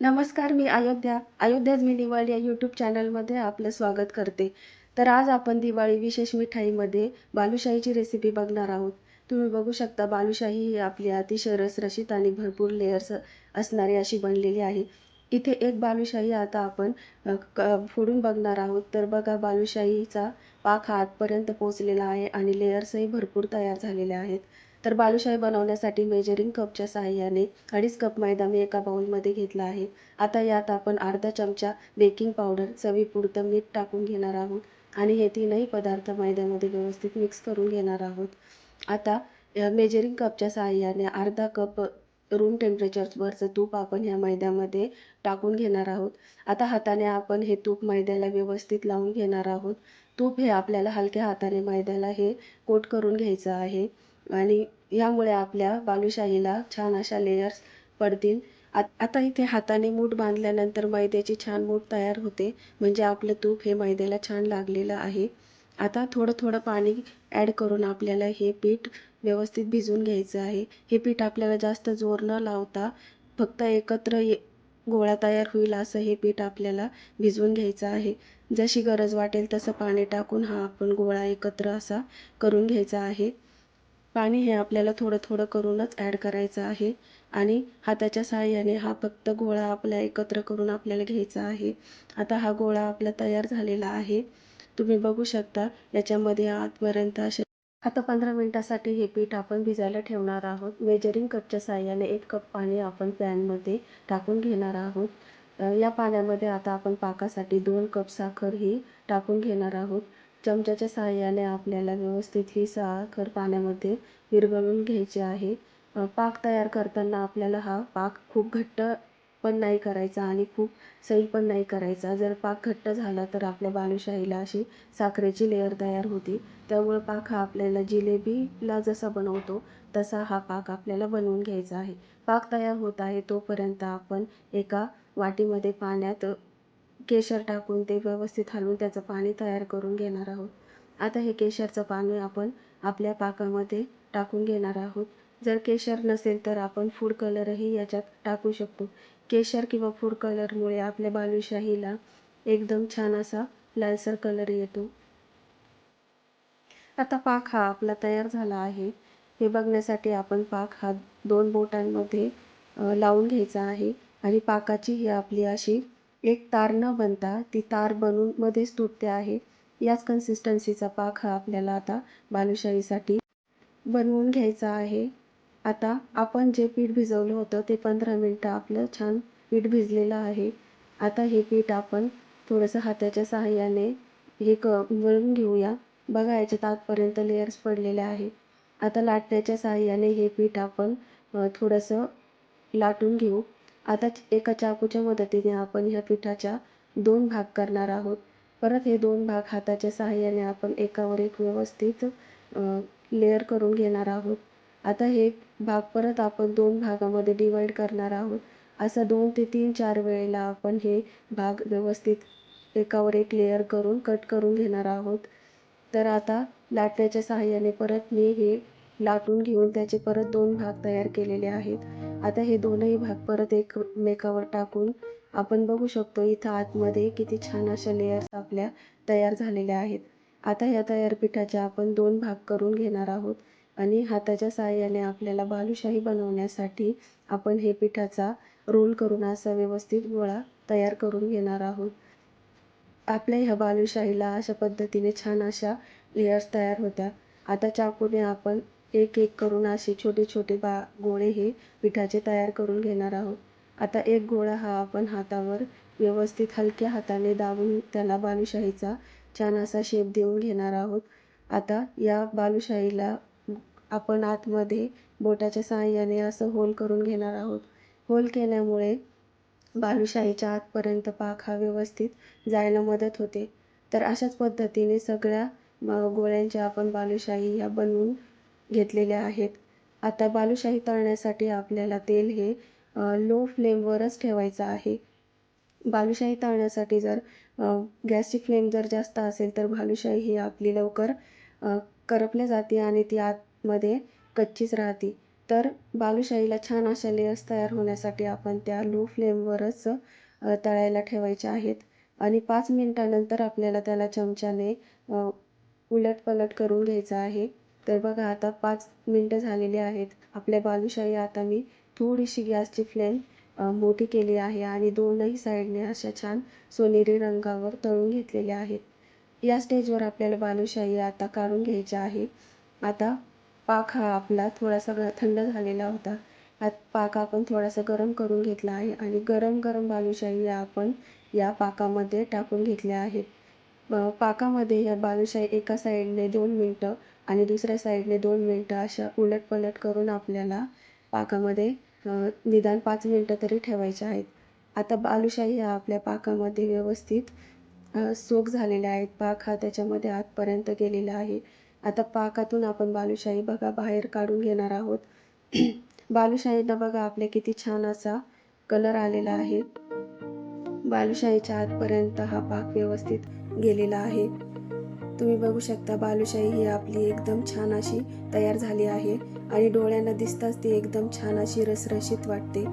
नमस्कार मी अयोध्या. अयोध्याच मी दिवाळी या यूट्यूब चॅनलमध्ये आपलं स्वागत करते. तर आज आपण दिवाळी विशेष मिठाईमध्ये बालुशाहीची रेसिपी बघणार आहोत. तुम्ही बघू शकता बालुशाही ही आपली अतिशय रसरशीत आणि भरपूर लेयर्स असणारी अशी बनलेली आहे. इथे एक बालुशाही आता आपण क- फोडून बघणार आहोत. तर बघा बालुशाहीचा पाक हा आतपर्यंत पोचलेला आहे आणि लेयर्सही भरपूर तयार झालेले आहेत. तर बालुशाही बनवण्यासाठी मेजरिंग कपच्या साहाय्याने अडीच कप मैदा मी एका बाउलमध्ये घेतला आहे. आता यात आपण अर्धा चमचा बेकिंग पावडर चवीपुरतं मीठ टाकून घेणार आहोत आणि हे तीनही पदार्थ मैद्यामध्ये व्यवस्थित मिक्स करून घेणार आहोत. आता मेजरिंग कपच्या साहाय्याने अर्धा कप रूम टेम्परेचरवरचं तूप आपण ह्या मैद्यामध्ये टाकून घेणार आहोत. आता हाताने आपण हे तूप मैद्याला व्यवस्थित लावून घेणार आहोत. तूप हे आपल्याला हलक्या हाताने मैद्याला हे कोट करून घ्यायचं आहे. आणि यामुळे आपल्या बालुशाहीला छान अशा लेयर्स पडतील. आत- आता इथे हाताने मूठ बांधल्यानंतर मैद्याची छान मूठ तयार होते. म्हणजे आपलं तूप हे मैद्याला छान लागलेलं आहे. आता थोडं थोडं पाणी ॲड करून आपल्याला हे पीठ व्यवस्थित भिजवून घ्यायचं आहे. हे पीठ आपल्याला जास्त जोर न लावता फक्त एकत्र ये गोळा तयार होईल असं हे पीठ आपल्याला भिजवून घ्यायचं आहे. जशी गरज वाटेल तसं पाणी टाकून हा आपण गोळा एकत्र असा करून घ्यायचा आहे. पाणी हे आपल्याला थोडं थोडं करूनच ॲड करायचं आहे. आणि हाताच्या साहाय्याने हा फक्त गोळा आपल्या एकत्र करून आपल्याला घ्यायचा आहे. आता हा गोळा आपला तयार झालेला आहे. तुम्ही बघू शकता याच्यामध्ये आतपर्यंत असे आता पंधरा मिनटासाठी हे पीठ आपण भिजायला ठेवणार आहोत. मेजरिंग कपच्या साहाय्याने एक कप पाणी आपण पॅनमध्ये टाकून घेणार आहोत. या पाण्यामध्ये आता आपण पाकासाठी दोन कप साखर ही टाकून घेणार आहोत. चमच्याच्या साहाय्याने आपल्याला व्यवस्थित ही साखर पाण्यामध्ये विरघळून घ्यायची आहे. पाक तयार करताना आपल्याला हा पाक खूप घट्ट पण नाही करायचा आणि खूप सैल पण नाही करायचा. जर पाक घट्ट झाला तर आपल्या बालुशाहीला अशी साखरेची लेअर तयार होती. त्यामुळे पाक हा आपल्याला जिलेबीला जसा बनवतो तसा हा पाक आपल्याला बनवून घ्यायचा आहे. पाक तयार होत आहे तोपर्यंत आपण एका वाटीमध्ये पाण्यात केशर टाकून ते व्यवस्थित हलवून त्याचं पाणी तयार करून घेणार आहोत. आता हे केशरचं पाणी आपण आपल्या पाकामध्ये टाकून घेणार आहोत. जर केशर नसेल तर आपण फूड कलरही याच्यात टाकू शकतो. केशर किंवा फूड कलरमुळे आपल्या बालुशाहीला एकदम छान असा लालसर कलर येतो. आता पाक हा आपला तयार झाला आहे. हे बघण्यासाठी आपण पाक हा दोन बोटांमध्ये लावून घ्यायचा आहे आणि पाकाची ही आपली अशी एक तार न बनता ती तार बनून मध्येच तुटते आहे. याच कन्सिस्टन्सीचा पाक हा आपल्याला आता बालुशाहीसाठी बनवून घ्यायचा आहे. आता आपण जे पीठ भिजवलं होतं ते पंधरा मिनटं आपलं छान पीठ भिजलेलं आहे. आता हे पीठ आपण थोडंसं हाताच्या सहाय्याने हे क वळून घेऊया. बघा याच्यात आतपर्यंत लेयर्स पडलेले आहे आता लाटण्याच्या सहाय्याने हे पीठ आपण थोडंसं लाटून घेऊ. आता एका चाकूच्या मदतीने आपण ह्या पिठाच्या दोन भाग करणार आहोत. परत हे दोन भाग हाताच्या सहाय्याने आपण एकावर एक व्यवस्थित लेअर करून घेणार आहोत. आता हे भाग परत आपण दोन भागामध्ये डिवाईड करणार आहोत. असा दोन ते तीन चार वेळेला आपण हे भाग व्यवस्थित एकावर एक लेअर करून कट करून घेणार आहोत. तर आता लाटण्याच्या सहाय्याने परत मी हे लाटून घेऊन त्याचे परत दोन भाग तयार केलेले आहेत. आता हे दोनही भाग परत एकमेकावर टाकून आपण बघू शकतो इथं आतमध्ये किती छान अशा लेयर्स आपल्या तयार झालेल्या आहेत. आता या तयार पिठाच्या आपण दोन भाग करून घेणार आहोत आणि हाताच्या साहाय्याने आपल्याला बालुशाही बनवण्यासाठी आपण हे पिठाचा रोल करून असा व्यवस्थित गोळा तयार करून घेणार आहोत. आपल्या ह्या बालुशाहीला अशा पद्धतीने छान अशा लेयर्स तयार होत्या. आता चाकूने आपण एक एक करून असे छोटे छोटे बा गोळे हे पिठाचे तयार करून घेणार आहोत. आता एक गोळा हा आपण हातावर व्यवस्थित हलक्या हाताने दाबून त्याला बालुशाहीचा छान असा शेप देऊन घेणार आहोत. आता या बालुशाहीला आपण आतमध्ये बोटाच्या साहाय्याने असं होल करून घेणार आहोत. होल केल्यामुळे बालुशाहीच्या आतपर्यंत पाक हा व्यवस्थित जायला मदत होते. तर अशाच पद्धतीने सगळ्या गोळ्यांच्या आपण बालुशाही ह्या बनवून घेतलेल्या आहेत. आता बालुशाही तळण्यासाठी आपल्याला तेल हे लो फ्लेमवरच ठेवायचं आहे. बालुशाही तळण्यासाठी जर गॅसची फ्लेम जर जास्त असेल तर बालुशाही ही आपली लवकर करपल्या जाते आणि ती आतमध्ये कच्चीच राहते. तर बालुशाहीला छान अशा लेअर्स तयार होण्यासाठी आपण त्या लो फ्लेमवरच तळायला ठेवायच्या आहेत. आणि पाच मिनटानंतर आपल्याला त्याला चमच्याने उलटपलट करून घ्यायचं आहे. तर बघा आता पाच मिनटं झालेली आहेत. आपल्या बालुशाही आता मी थोडीशी गॅसची फ्लेम मोठी केली आहे आणि दोनही साईडने अशा छान सोनेरी रंगावर तळून घेतलेल्या आहेत. या स्टेजवर आपल्याला बालुशाही आता काढून घ्यायची आहे. आता पाक हा आपला थोडासा ग- थंड झालेला होता. हा पाक आपण थोडासा गरम करून घेतला आहे आणि गरम गरम बालुशाही आपण या पाकामध्ये टाकून घेतल्या आहेत. पाकामध्ये या बालुशाही एका साईडने दोन मिनटं आणि दुसऱ्या साईडने दोन मिनटं अशा उलटपलट करून आपल्याला पाकामध्ये निदान पाच मिनटं तरी ठेवायच्या आहेत. आता बालुशाही ह्या आपल्या पाकामध्ये व्यवस्थित सोक झालेल्या आहेत. पाक हा त्याच्यामध्ये आतपर्यंत गेलेला आहे. आता पाकातून आपण बालुशाही बघा बाहेर काढून घेणार आहोत. बालुशाहीला बघा आपल्या किती छान असा कलर आलेला आहे. बालुशाहीच्या आतपर्यंत हा पाक व्यवस्थित गेलेला आहे. तुम्ही बघू शकता बालुशाही ही आपली एकदम छान अशी तयार झाली आहे. आणि डोळ्यांना दिसताच ती एकदम छान अशी रसरशीत वाटते.